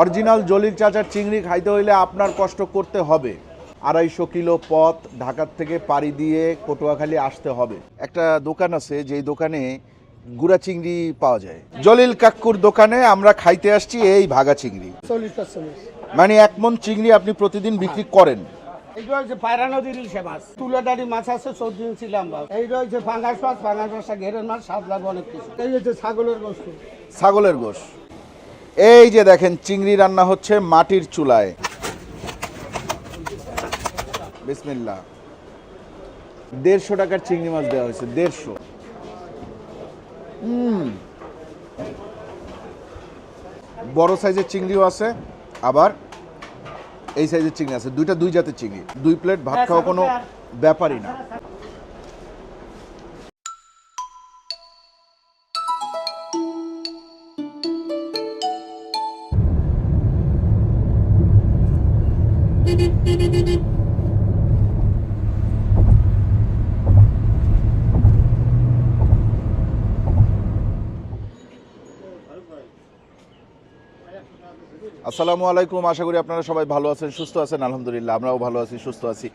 Original জলির চাচার চিংড়ি খাইতে হইলে আপনার কষ্ট করতে হবে। আড়াইশো কিলো পথ ঢাকার থেকে পাড়ি দিয়ে পটুয়াখালী আসতে হবে। একটা দোকান আছে যেই দোকানে গুড়া চিংড়ি পাওয়া যায়। জলিল কাক্কুর দোকানে আমরা খাইতে আসছি এই ভাগা চিংড়ি। মানে এক মন চিংড়ি আপনি প্রতিদিন বিক্রি করেন। এইটা হচ্ছে পায়রা নদীর ইলিশে মাছ। তুলাদারি মাছ আছে চোদ্দ ইঞ্চি লম্বা। এইটা হচ্ছে ফাঙ্গাস মাছ ফাঙ্গাস মাছটা ঘেরের মাছ স্বাদ লাগবে অনেক কিছু। এই হচ্ছে ছাগলের গোশ এই যে দেখেন চিংড়ি রান্না হচ্ছে মাটির চুলায়। বিসমিল্লা দেড়শো টাকার চিংড়ি মাছ দেওয়া হয়েছে দেড়শো। বড় সাইজের চিংড়িও আছে আবার এই সাইজের চিংড়ি আছে। দুইটা দুই জাতের চিংড়ি দুই প্লেট ভাত খাওয়া কোনো ব্যাপারই না। আসসালামু আলাইকুম, আশা করি আপনারা সবাই ভালো আছেন, সুস্থ আছেন, আলহামদুলিল্লাহ, আমরাও ভালো আছি, সুস্থ আছি।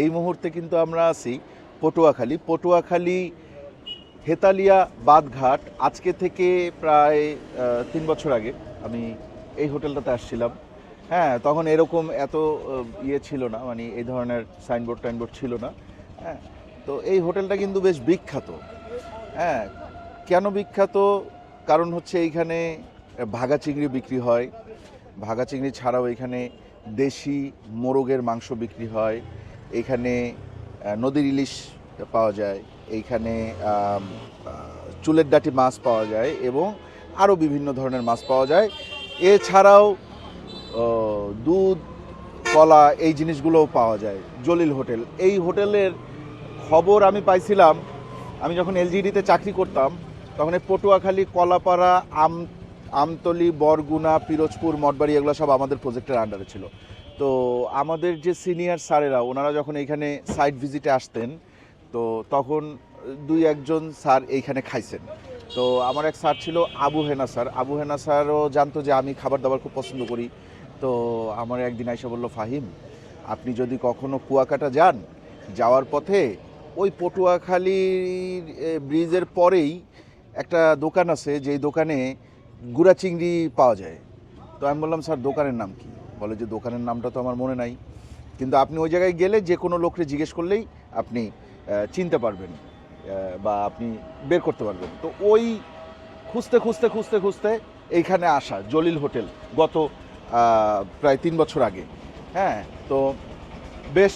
এই মুহূর্তে কিন্তু আমরা আছি পটুয়াখালী পটুয়াখালী, হেতালিয়া বাদঘাট আজকে থেকে প্রায় তিন বছর আগে আমি এই হোটেলটাতে আসছিলাম। হ্যাঁ তখন এরকম এত ইয়ে ছিল না মানে এই ধরনের সাইনবোর্ড টাইনবোর্ড ছিল না। হ্যাঁ তো এই হোটেলটা কিন্তু বেশ বিখ্যাত। হ্যাঁ কেন বিখ্যাত? কারণ হচ্ছে এইখানে ভাগা চিংড়ি বিক্রি হয় ভাগা চিংড়ি ছাড়াও এখানে দেশি মোরগের মাংস বিক্রি হয়। এখানে নদীর ইলিশ পাওয়া যায়। এইখানে চুলের ডাটি মাছ পাওয়া যায় এবং আরও বিভিন্ন ধরনের মাছ পাওয়া যায়। এছাড়াও দুধ, কলা এই জিনিসগুলোও পাওয়া যায় জলিল হোটেল। এই হোটেলের খবর আমি পাইছিলাম, আমি যখন এলজিডিতে চাকরি করতাম, তখন এই পটুয়াখালী, কলাপাড়া, আম আমতলি, বরগুনা, পিরোজপুর, মঠবাড়ি এগুলো সব আমাদের প্রজেক্টের আন্ডারে ছিল। তো আমাদের যে সিনিয়র স্যারেরা, ওনারা যখন এইখানে সাইট ভিজিটে আসতেন, তো তখন দুই একজন স্যার এইখানে খাইছেন। তো আমার এক স্যার ছিল আবু হেনা স্যার। আবু হেনা স্যারও জানতো যে আমি খাবার দাবার খুব পছন্দ করি। তো আমার একদিন আইসা বলল, ফাহিম, আপনি যদি কখনো কুয়াকাটা যান, যাওয়ার পথে ওই পটুয়াখালীর ব্রিজের পরেই একটা দোকান আছে, যেই দোকানে গুড়া চিংড়ি পাওয়া যায়। তো আমি বললাম, স্যার, দোকানের নাম কি? বলে যে, দোকানের নামটা তো আমার মনে নাই। কিন্তু আপনি ওই জায়গায় গেলে যে কোনো লোককে জিজ্ঞেস করলেই আপনি চিনতে পারবেন বা আপনি বের করতে পারবেন। তো ওই খুঁজতে খুঁজতে খুঁজতে খুঁজতে এইখানে আসা, জলিল হোটেল, গত প্রায় তিন বছর আগে। হ্যাঁ তো বেশ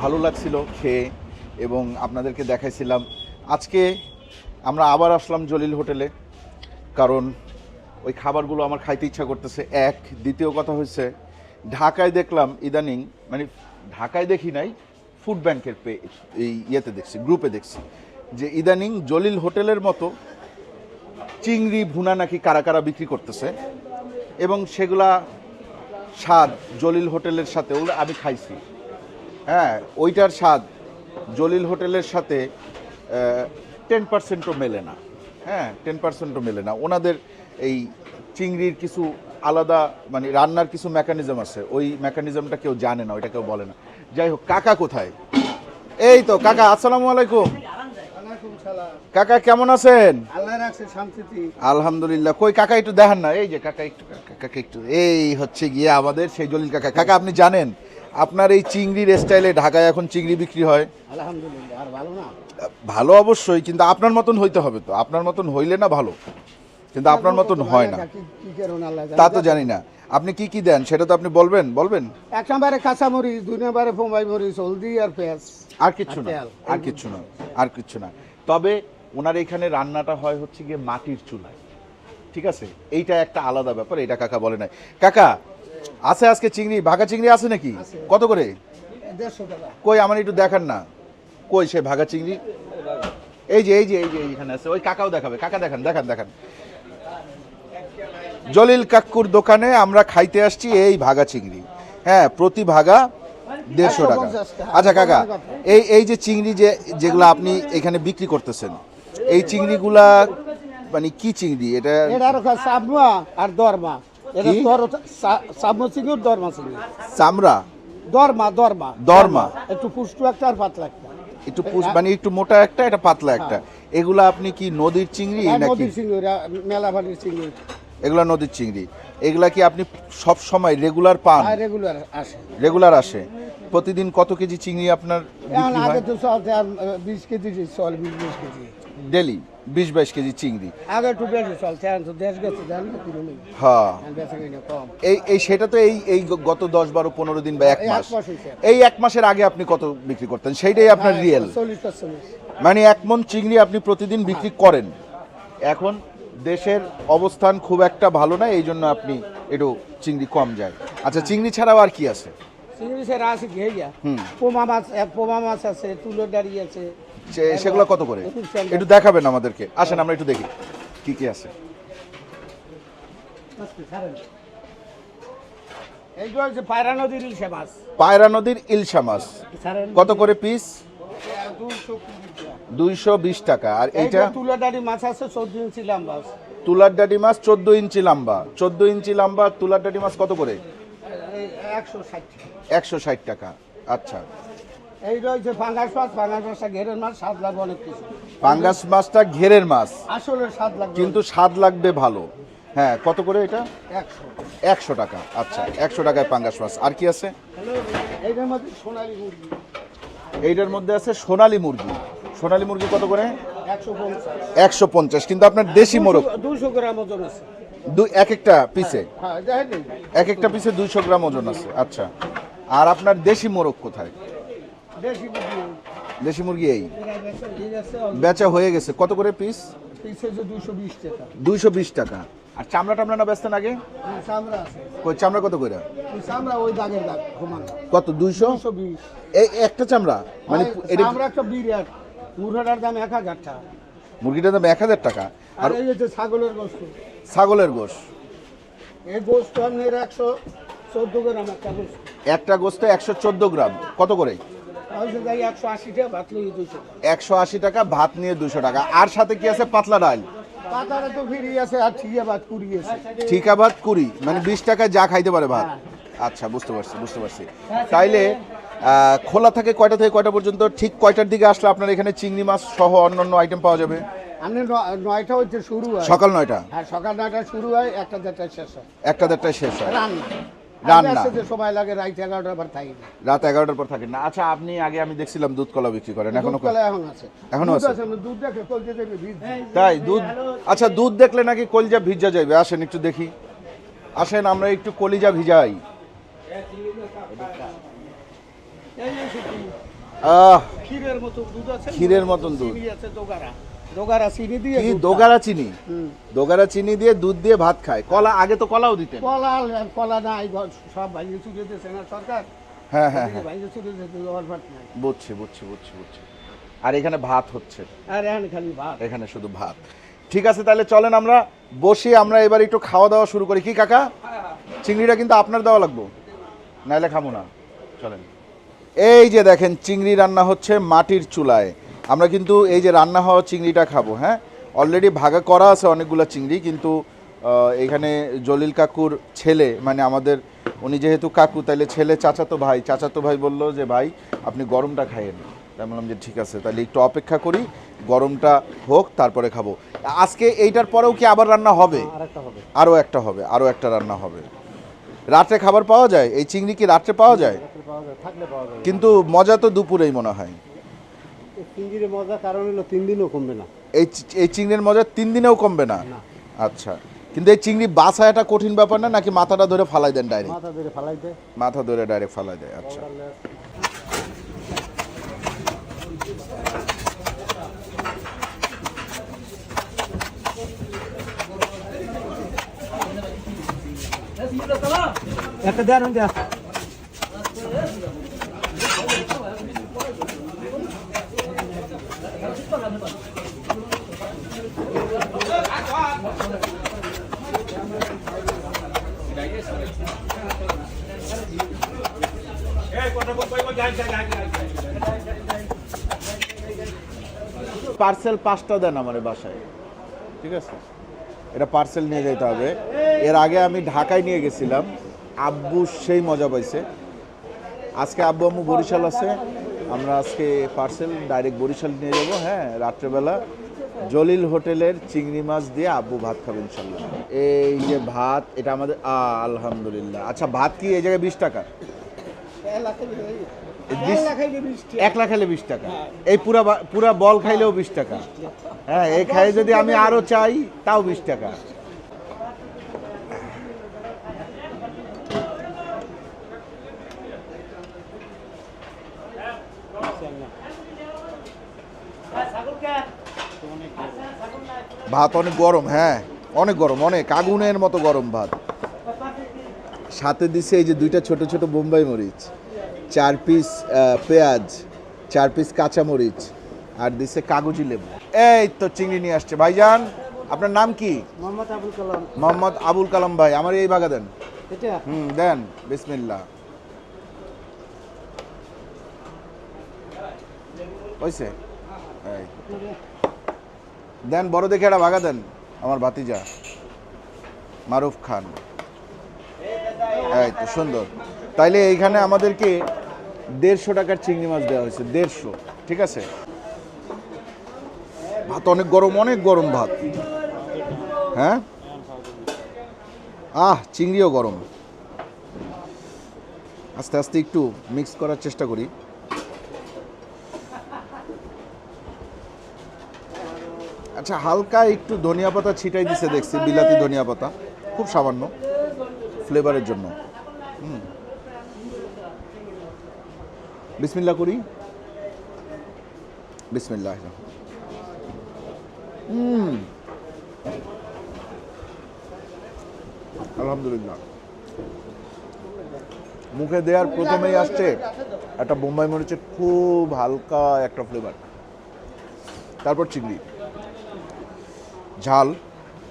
ভালো লাগছিল খেয়ে এবং আপনাদেরকে দেখাইছিলাম। আজকে আমরা আবার আসলাম জলিল হোটেলে। কারণ ওই খাবারগুলো আমার খাইতে ইচ্ছা করতেছে। এক, দ্বিতীয় কথা হচ্ছে ঢাকায় দেখলাম ইদানিং মানে ঢাকায় দেখি নাই ফুড ব্যাংকের পে এই ইয়েতে দেখছি গ্রুপে দেখছি, যে ইদানিং জলিল হোটেলের মতো চিংড়ি, ভুনা নাকি কারা কারা বিক্রি করতেছে, এবং সেগুলা স্বাদ জলিল হোটেলের সাথে, ওগুলো আমি খাইছি। হ্যাঁ ওইটার স্বাদ জলিল হোটেলের সাথে টেন পার্সেন্টও মেলে না। হ্যাঁ টেন পার্সেন্টও মেলে না। ওনাদের এই চিংড়ির কিছু আলাদা মানে রান্নার কিছু মেকানিজম আছে। ওই মেকানিজমটা কেউ জানে না, ওইটা কেউ বলে না। যাই হোক, কাকা কোথায়? এই তো, কাকা, আসসালামু আলাইকুম। কাকা, কেমন আছেন? আলহামদুলিল্লাহ, কই কাকা, একটু দেখান না। এই যে কাকা, একটু কাকা একটু। এই হচ্ছে গিয়ে আমাদের সেই জলিল কাকা। কাকা, আপনি জানেন, আপনার এই চিংড়ির স্টাইলে ঢাকায় এখন চিংড়ি বিক্রি হয়। আলহামদুলিল্লাহ, আর ভালো না? ভালো অবশ্যই কিন্তু আপনার মতন হইতে হবে তো। আপনার মতন হইলে না ভালো। কিন্তু আপনার মতন হয় না। তা তো জানি না। আপনি কি কি দেন? সেটা তো আপনি বলবেন বলবেন। এক নম্বরে কাঁচা মরিচ দুই নম্বরে বোম্বাই মরিচ হলদি আর পেঁয়াজ। আর কিচ্ছু না আর কিচ্ছু না আর কিচ্ছু না। তবে ওনার এখানে রান্নাটা হয় হচ্ছে গিয়ে মাটির চুলায়। ঠিক আছে? এইটা একটা আলাদা ব্যাপার এটা কাকা বলে নাই। কাকা আছে আজকে চিংড়ি? ভাগা চিংড়ি আছে নাকি? কত করে? কই আমার একটু দেখান না। কই সে ভাগা চিংড়ি? এই যে এই যে এই যে এইখানে আছে। ওই কাকাও দেখাবে। কাকা দেখান দেখান দেখান। জলিল কাক্কুর দোকানে আমরা খাইতে আসছি এই ভাগা চিংড়ি। হ্যাঁ প্রতি ভাগা দেড়শো টাকা। আচ্ছা কাকা এই এই যে চিংড়ি যে যেগুলো আপনি এখানে বিক্রি করতেছেন এই চিংড়িগুলা মানে কি চিংড়ি? এটা এটা আর দরমা। এটা দরমা চিংড়ি। চামড়া? দরমা দরমা। দরমা। একটু পুষ্টু একটা আর পাতলা একটা। একটু পুষ- মানে একটু মোটা একটা এটা পাতলা একটা। এগুলো আপনি কি নদীর চিংড়ি আর নাকি? নদীর চিংড়ি মেলা চিংড়ি। এগুলো নদীর চিংড়ি। এগুলা কি আপনি সব সময় রেগুলার পান? রেগুলার আসে। রেগুলার আসে। প্রতিদিন কত কেজি চিংড়ি আপনার আগে তো বিশ কেজি চল বিশ কেজি। ডেলি বিশ বাইশ কেজি চিংড়ি। আগে একটু বেশি চলছে এখন তো দেশ গেছে হ্যাঁ। এই এই সেটা তো এই এই গত দশ বারো পনেরো দিন বা এক মাস। এই এক মাসের আগে আপনি কত বিক্রি করতেন? সেইটাই আপনার হ্যাঁ, রিয়েল। মানে এক মন চিংড়ি আপনি প্রতিদিন বিক্রি করেন। এখন দেশের অবস্থান খুব একটা ভালো না এই জন্য আপনি একটু চিংড়ি কম যায়। আচ্ছা চিংড়ি ছাড়াও আর কি আছে? চিংড়ি সেরা আছে ঘে গিয়া হুম। পোমা মাছ পোমা মাছ আছে তুলোর দাড়ি আছে সেগুলো কত করে? একটু দেখাবেন আমাদেরকে। আসেন আমরা একটু দেখি কি কি আছে। পায়রা নদীর ইলশে মাছ। কত করে পিস। দুইশো বিশ টাকা। আর এইটা? তুলোর মাছ আছে চোদ্দ ইঞ্চি লম্বা তুলার ডাডি মাছ চোদ্দ ইঞ্চি লম্বা। চোদ্দ ইঞ্চি লম্বা তুলার ডাডি মাছ কত করে? একশো ষাট টাকা। আচ্ছা। এই রয়েছে ফাঙ্গাস মাছ ফাঙ্গাস মাছটা ঘেরের মাছ স্বাদ লাগবে অনেক কিছু। পাঙ্গাস মাছটা ঘেরের মাছ। আসলে স্বাদ লাগবে। কিন্তু স্বাদ লাগবে ভালো। হ্যাঁ কত করে এটা? একশো। একশো টাকা। আচ্ছা একশো টাকায় পাঙ্গাস মাছ। আর কি আছে? এইটার মধ্যে সোনালি মুরগি। এইটার মধ্যে আছে সোনালী মুরগি। সোনালী মুরগি কত করে? একশো পঞ্চাশ। কিন্তু আপনার দেশি মোরগ। দুশো গ্রাম ওজন আছে। দুই এক একটা পিসে? হ্যাঁ দেখেন। এক একটা পিসে দুইশো গ্রাম ওজন আছে। আচ্ছা। আর আপনার দেশি মোরগ কোথায়? দেশি মুরগি এই। বেচা হয়ে গেছে। কত করে পিস দুইশো বিশ টাকা। আর চামড়া টামড়া না বেচতেন আগে? চামড়া আছে। কই চামড়া কত করে ওই চামড়া ওই দাগের দাগ কত দুইশো? এই একটা চামড়া? মানে একটা বিরাট। মুরগাটার দাম এক হাজার টাকা। মুরগিটার দাম এক হাজার টাকা? আর এই হচ্ছে ছাগলের গোস্ত। ছাগলের গোশ এই গোস্ত আপনার একশো চোদ্দ গ্রাম একটা গোস্ত। একটা গোস্ত একশো চোদ্দ গ্রাম। কত করে? একশো আশি টাকা ভাত নিয়ে দুশো টাকা। আর সাথে কি আছে? পাতলা ডাল। পাতারে তো ফিরি আছে আর ঠিয়া ভাত কুড়ি আছে। ঠিকা ভাত কুড়ি। মানে বিশ টাকায় যা খাইতে পারে ভাত। আচ্ছা বুঝতে পারছি বুঝতে পারছি। তাইলে খোলা থাকে কয়টা থেকে কয়টা পর্যন্ত? ঠিক কয়টার দিকে আসলে আপনার এখানে চিংড়ি মাছ সহ অন্যান্য আইটেম পাওয়া যাবে? আপনি নয়টা হচ্ছে শুরু হয়। সকাল নয়টা। হ্যাঁ সকাল নয়টা শুরু হয় একটা দেড়টায় শেষ হয়। একটা দেড়টায় শেষ হয়। রান্না। রান্না। যে সময় লাগে রাত এগারোটা আবার থাকি। রাত এগারোটার পর থাকেন না। আচ্ছা আপনি আগে আমি দেখছিলাম দুধ কলা বিক্রি করেন এখনও কলা এখন আছে। এখনও আছে? দুধ দেখে কলকে দেবে বীজ তাই দুধ আচ্ছা দুধ দেখলে নাকি কলিজা ভিজা যাবে আসেন একটু দেখি। আসেন আমরা একটু কলিজা ভিজাই। আহ ক্ষীরের মতো দুধ আছে ক্ষীরের মতন দুধ। আছে দোগারা চিনি দিয়ে কি? দোগারা চিনি। দোগারা চিনি দিয়ে দুধ দিয়ে ভাত খায়। কলা আগে তো কলাও দিতেন। কলা কলা নাই সব ভাইয়ে চুরিয়ে দিয়েছে না সরকার? হ্যাঁ হ্যাঁ হ্যাঁ। ভাইয়ে চুরিয়ে দিয়েছে অলভাট নাই। বুঝছি বুঝছি বুঝছি বুঝছি। আর এখানে ভাত হচ্ছে। আর এখন খালি ভাত। এখানে শুধু ভাত। ঠিক আছে তাহলে চলেন আমরা বসে আমরা এবার একটু খাওয়া দাওয়া শুরু করি। কি কাকা? চিংড়িটা কিন্তু আপনার দেওয়া লাগবো। নাইলে খাব না। চলেন। এই যে দেখেন চিংড়ি রান্না হচ্ছে মাটির চুলায়। আমরা কিন্তু এই যে রান্না হওয়া চিংড়িটা খাব হ্যাঁ? অলরেডি ভাগা করা আছে অনেকগুলো চিংড়ি কিন্তু এখানে জলিল কাকুর ছেলে মানে আমাদের উনি যেহেতু কাকু তাইলে ছেলে চাচাতো ভাই চাচাতো ভাই বলল যে ভাই আপনি গরমটা খাইয়েন তাই বললাম যে ঠিক আছে তাহলে একটু অপেক্ষা করি গরমটা হোক তারপরে খাব। আজকে এইটার পরেও কি আবার রান্না হবে? আরও একটা হবে আরও একটা রান্না হবে। রাত্রে খাবার পাওয়া যায়? এই চিংড়ি কি রাত্রে পাওয়া যায়? কিন্তু মজা তো দুপুরেই মনে হয়। চিংড়ির মজা কারণ হলো তিন দিনও কমবে না। এই এই চিংড়ির মজা তিন দিনেও কমবে না? আচ্ছা। কিন্তু এই চিংড়ি বাছা একটা কঠিন ব্যাপার না নাকি মাথাটা ধরে ফালাই দেন ডাইরেক্ট মাথা ধরে ফালাইতে মাথা ধরে ডাইরেক্ট ফালাই দেয় আচ্ছা। একটা দেন দেন। পার্সেল পাঁচটা দেন আমার বাসায়। ঠিক আছে? এটা পার্সেল নিয়ে যেতে হবে। এর আগে আমি ঢাকায় নিয়ে গেছিলাম। আব্বু সেই মজা পাইছে। আজকে আব্বু আম্মু বরিশাল আছে। আমরা আজকে পার্সেল ডাইরেক্ট বরিশাল নিয়ে যাব। হ্যাঁ রাত্রেবেলা জলিল হোটেলের চিংড়ি মাছ দিয়ে আব্বু ভাত খাবে ইনশাল্লাহ। এই যে ভাত, এটা আমাদের আলহামদুলিল্লাহ। আচ্ছা ভাত কি এই জায়গায় বিশ টাকা? এক লাখ খাইলে বিশ টাকা। এই পুরা পুরা বল খাইলেও বিশ টাকা। হ্যাঁ এই খাই যদি আমি আরও চাই তাও বিশ টাকা। ভাত অনেক গরম হ্যাঁ অনেক গরম অনেক আগুনের মতো গরম ভাত। সাথে দিছে এই যে দুইটা ছোট ছোট বোম্বাই মরিচ। চার পিস পেঁয়াজ চার পিস কাঁচামরিচ আর দিছে কাগজি লেবু। এই তো চিংড়ি নিয়ে আসছে। ভাইজান আপনার নাম কি? মোহাম্মদ আবুল কালাম। মোহাম্মদ আবুল কালাম ভাই আমার এই বাগা দেন হুম দেন বিসমিল্লাহ। হয়েছে দেন বড় দেখে একটা বাগা দেন আমার ভাতিজা মারুফ খান। এই তো সুন্দর। তাইলে এইখানে আমাদেরকে দেড়শো টাকার চিংড়ি মাছ দেওয়া হয়েছে, দেড়শো, ঠিক আছে? ভাত অনেক গরম অনেক গরম ভাত। হ্যাঁ? আহ, চিংড়িও গরম। আস্তে আস্তে একটু মিক্স করার চেষ্টা করি। আচ্ছা হালকা একটু ধনিয়া পাতা ছিটাই দিছে দেখছি, বিলাতি ধনিয়া পাতা, খুব সামান্য ফ্লেভারের জন্য। হুম। বিসমিল্লা করি। বিসমিল্লাহ হুম। আলহামদুলিল্লাহ। মুখে দেওয়ার প্রথমেই আসছে একটা বোম্বাই মরিচের খুব হালকা একটা ফ্লেভার তারপর চিংড়ি। ঝাল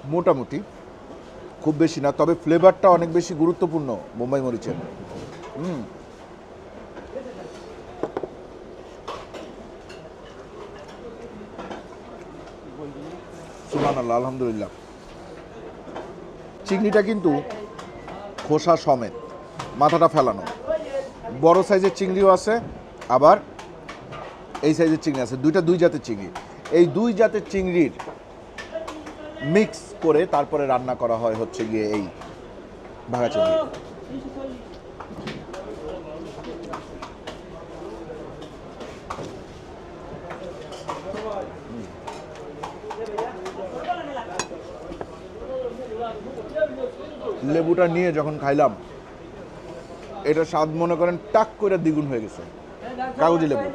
মোটামুটি, খুব বেশি না, তবে ফ্লেভারটা অনেক বেশি গুরুত্বপূর্ণ বোম্বাই মরিচের। হুম। আল্লাহ আলহামদুলিল্লাহ। চিংড়িটা কিন্তু খোসা সমেত, মাথাটা ফেলানো। বড় সাইজের চিংড়িও আছে, আবার এই সাইজের চিংড়ি আছে। দুইটা দুই জাতের চিংড়ি। এই দুই জাতের চিংড়ির মিক্স করে তারপরে রান্না করা হয় হচ্ছে গিয়ে এই ভাঙা চিংড়ি। লেবুটা নিয়ে যখন খাইলাম, এটা স্বাদ মনে করেন টাক করে দ্বিগুণ হয়ে গেছে। কাগজি লেবু।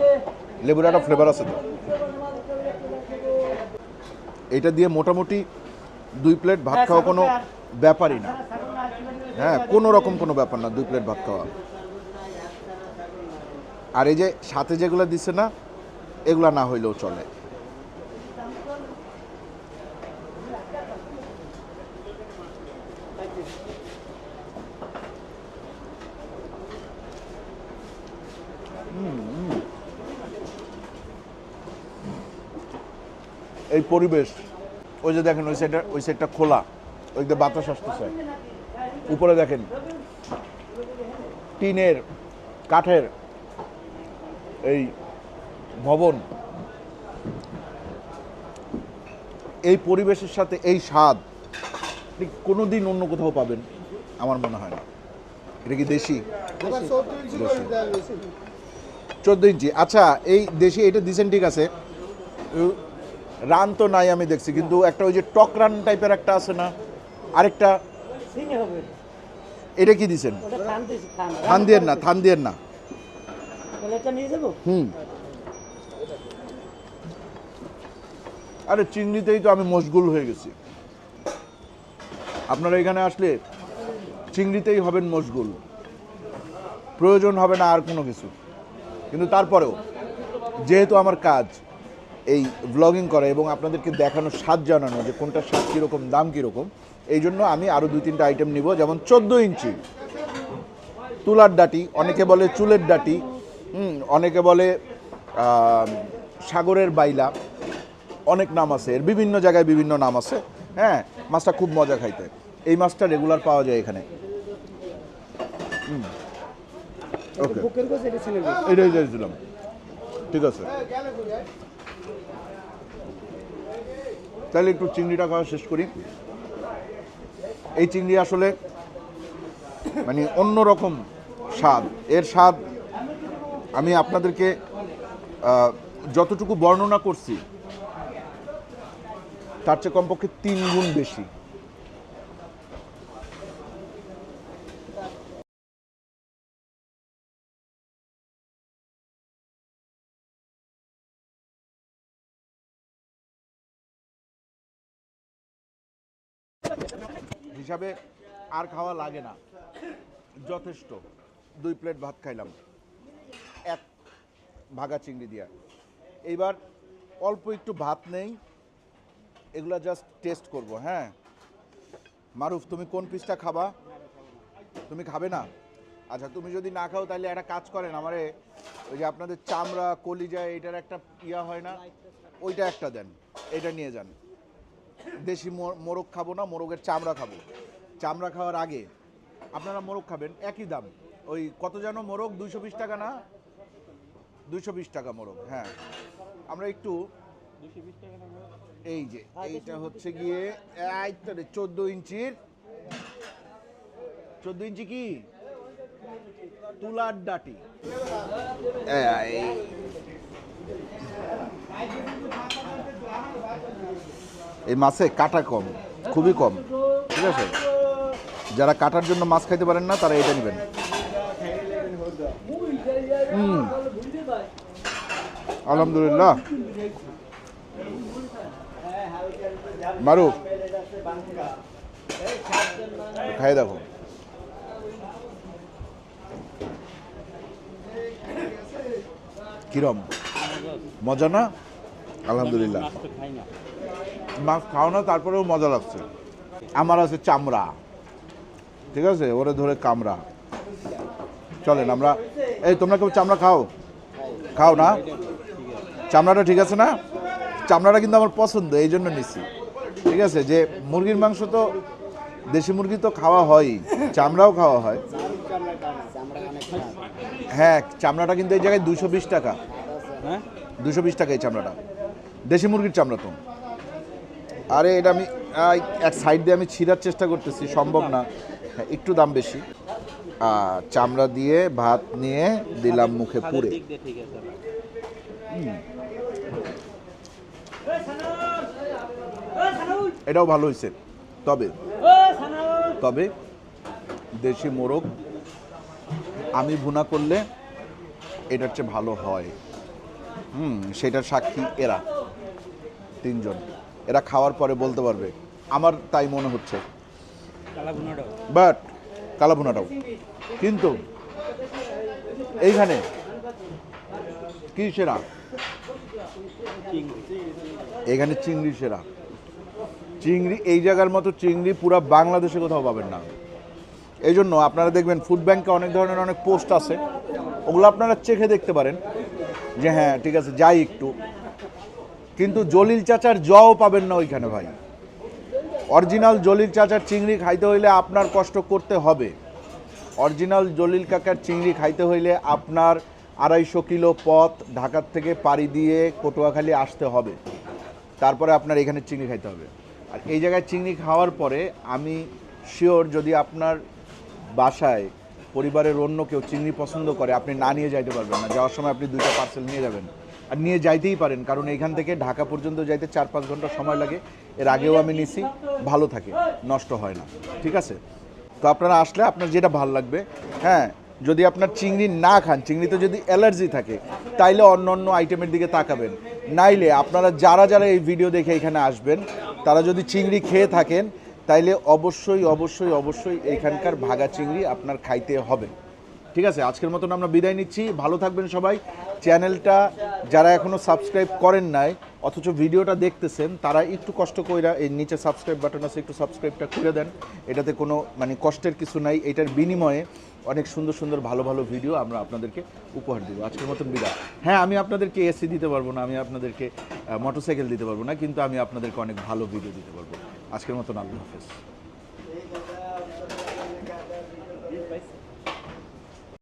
লেবুর একটা ফ্লেভার আছে তো। এটা দিয়ে মোটামুটি দুই প্লেট ভাত খাওয়া কোনো ব্যাপারই না। হ্যাঁ কোনো রকম কোনো ব্যাপার না, দুই প্লেট ভাত খাওয়া। আর এই যে সাথে যেগুলো দিছে না, এগুলা না হইলেও চলে। এই পরিবেশ, ওই যে দেখেন, ওই সাইডটা ওই সাইডটা খোলা, ওই যে বাতাস আসতেছে। উপরে দেখেন, টিনের, কাঠের এই ভবন। এই পরিবেশের সাথে এই স্বাদ কোনো দিন অন্য কোথাও পাবেন, আমার মনে হয় না। এটা কি দেশি। চোদ্দ ইঞ্চি। আচ্ছা এই দেশি, এটা দিছেন ঠিক আছে। রান তো নাই আমি দেখছি কিন্তু একটা ওই যে টক রান টাইপের একটা আছে না আরেকটা এটা কি দিছেন? থান দিয়ে না থান দিয়ে না। হুম। আরে চিংড়িতেই তো আমি মশগুল হয়ে গেছি। আপনারা এখানে আসলে চিংড়িতেই হবেন মশগুল। প্রয়োজন হবে না আর কোনো কিছু। কিন্তু তারপরেও যেহেতু আমার কাজ এই ব্লগিং করা এবং আপনাদেরকে দেখানো স্বাদ জানানো যে কোনটা স্বাদ কীরকম দাম কীরকম এই জন্য আমি আরও দুই তিনটা আইটেম নিব যেমন চোদ্দ ইঞ্চি। তুলার ডাটি অনেকে বলে চুলের ডাটি হুম অনেকে বলে সাগরের বাইলা অনেক নাম আছে এর বিভিন্ন জায়গায় বিভিন্ন নাম আছে হ্যাঁ মাছটা খুব মজা খাইতে। এই মাছটা রেগুলার পাওয়া যায় এখানে। ওকে এটাই চাইছিলাম। ঠিক আছে। তাহলে একটু চিংড়িটা খাওয়া শেষ করি। এই চিংড়ি আসলে মানে অন্য রকম স্বাদ। এর স্বাদ আমি আপনাদেরকে যতটুকু বর্ণনা করছি, তার চেয়ে কমপক্ষে তিন গুণ বেশি। হিসাবে আর খাওয়া লাগে না। যথেষ্ট। দুই প্লেট ভাত খাইলাম। এক ভাগা চিংড়ি দিয়া। এইবার অল্প একটু ভাত নেই। এগুলা জাস্ট টেস্ট করব হ্যাঁ? মারুফ, তুমি কোন পিসটা খাবা? তুমি খাবে না? আচ্ছা তুমি যদি না খাও তাহলে একটা কাজ করেন আমারে। ওই যে আপনাদের চামড়া, কলিজা, এটার একটা ইয়া হয় না? ওইটা একটা দেন। এটা নিয়ে যান। দেশি মোরগ খাব না মোরগের চামড়া খাব। চামড়া খাওয়ার আগে আপনারা মোরগ খাবেন একই দাম। ওই কত যেন মোরগ দুইশো বিশ টাকা না? দুইশো বিশ টাকা মোরগ হ্যাঁ। আমরা একটু এই যে এইটা হচ্ছে গিয়ে চোদ্দ ইঞ্চির। চোদ্দ ইঞ্চি কি? তুলার ডাটি। এই। এই মাছে কাটা কম, খুবই কম, ঠিক আছে? যারা কাটার জন্য মাছ খাইতে পারেন না, তারা এটা নেবেন। হুম। আলহামদুলিল্লাহ। মারুফ খাই দেখো। কিরম? মজা না? আলহামদুলিল্লাহ। মাছ খাও না তারপরেও মজা লাগছে। আমার আছে চামড়া। ঠিক আছে? ওরে ধরে কামড়া। চলেন আমরা এই তোমরা কেউ চামড়া খাও? খাও না? চামড়াটা ঠিক আছে না? চামড়াটা কিন্তু আমার পছন্দ এই জন্য নিচ্ছি ঠিক আছে? যে মুরগির মাংস তো দেশি মুরগি তো খাওয়া হয়ই চামড়াও খাওয়া হয়। হ্যাঁ চামড়াটা কিন্তু এই জায়গায় দুশো বিশ টাকা। হ্যাঁ? দুশো বিশ টাকা এই চামড়াটা। দেশি মুরগির চামড়া তো। আরে এটা আমি এক সাইড দিয়ে আমি ছিঁড়ার চেষ্টা করতেছি সম্ভব না। হ্যাঁ, একটু দাম বেশি। চামড়া দিয়ে ভাত নিয়ে দিলাম মুখে পুরে এটাও ভালো হয়েছে। তবে তবে দেশি মোরগ আমি ভুনা করলে এটার চেয়ে ভালো হয়। হুম সেটার সাক্ষী এরা তিনজন। এরা খাওয়ার পরে বলতে পারবে। আমার তাই মনে হচ্ছে। বাট কালাভুনাটাও কিন্তু এইখানে কি সেরা? এখানে চিংড়ি সেরা। চিংড়ি এই জায়গার মতো চিংড়ি পুরো বাংলাদেশে কোথাও পাবেন না। এই জন্য আপনারা দেখবেন ফুড ব্যাংকে অনেক ধরনের অনেক পোস্ট আছে। ওগুলো আপনারা চেখে দেখতে পারেন যে হ্যাঁ ঠিক আছে যাই একটু। কিন্তু জলিল চাচার জও পাবেন না ওইখানে ভাই। অরিজিনাল জলিল চাচার চিংড়ি খাইতে হইলে আপনার কষ্ট করতে হবে। অরিজিনাল জলিল কাকার চিংড়ি খাইতে হইলে আপনার আড়াইশো কিলো পথ ঢাকার থেকে পাড়ি দিয়ে পটুয়াখালী আসতে হবে। তারপরে আপনার এখানে চিংড়ি খাইতে হবে। আর এই জায়গায় চিংড়ি খাওয়ার পরে আমি শিওর যদি আপনার বাসায় পরিবারের অন্য কেউ চিংড়ি পছন্দ করে, আপনি না নিয়ে যাইতে পারবেন না। যাওয়ার সময় আপনি দুইটা পার্সেল নিয়ে যাবেন। আর নিয়ে যাইতেই পারেন, কারণ এইখান থেকে ঢাকা পর্যন্ত যাইতে চার পাঁচ ঘণ্টা সময় লাগে। এর আগেও আমি নিছি, ভালো থাকে, নষ্ট হয় না, ঠিক আছে? তো আপনারা আসলে আপনার যেটা ভালো লাগবে হ্যাঁ যদি আপনার চিংড়ি না খান, চিংড়িতে যদি অ্যালার্জি থাকে, তাইলে অন্য অন্য আইটেমের দিকে তাকাবেন। নাইলে আপনারা যারা যারা এই ভিডিও দেখে এখানে আসবেন, তারা যদি চিংড়ি খেয়ে থাকেন, তাইলে অবশ্যই অবশ্যই অবশ্যই এখানকার ভাগা চিংড়ি আপনার খাইতে হবে। ঠিক আছে, আজকের মতন আমরা বিদায় নিচ্ছি। ভালো থাকবেন সবাই। চ্যানেলটা যারা এখনও সাবস্ক্রাইব করেন নাই, অথচ ভিডিওটা দেখতেছেন, তারা একটু কষ্ট কইরা এই নিচে সাবস্ক্রাইব বাটন আছে, একটু সাবস্ক্রাইবটা করে দেন। এটাতে কোনো মানে কষ্টের কিছু নাই। এটার বিনিময়ে অনেক সুন্দর সুন্দর, ভালো ভালো ভিডিও আমরা আপনাদেরকে উপহার দিব। আজকের মতন বিদায়। হ্যাঁ আমি আপনাদেরকে এসি দিতে পারব না, আমি আপনাদেরকে মোটরসাইকেল দিতে পারব না, কিন্তু আমি আপনাদেরকে অনেক ভালো ভিডিও দিতে পারব। আজকের মতন আল্লাহ হাফেজ।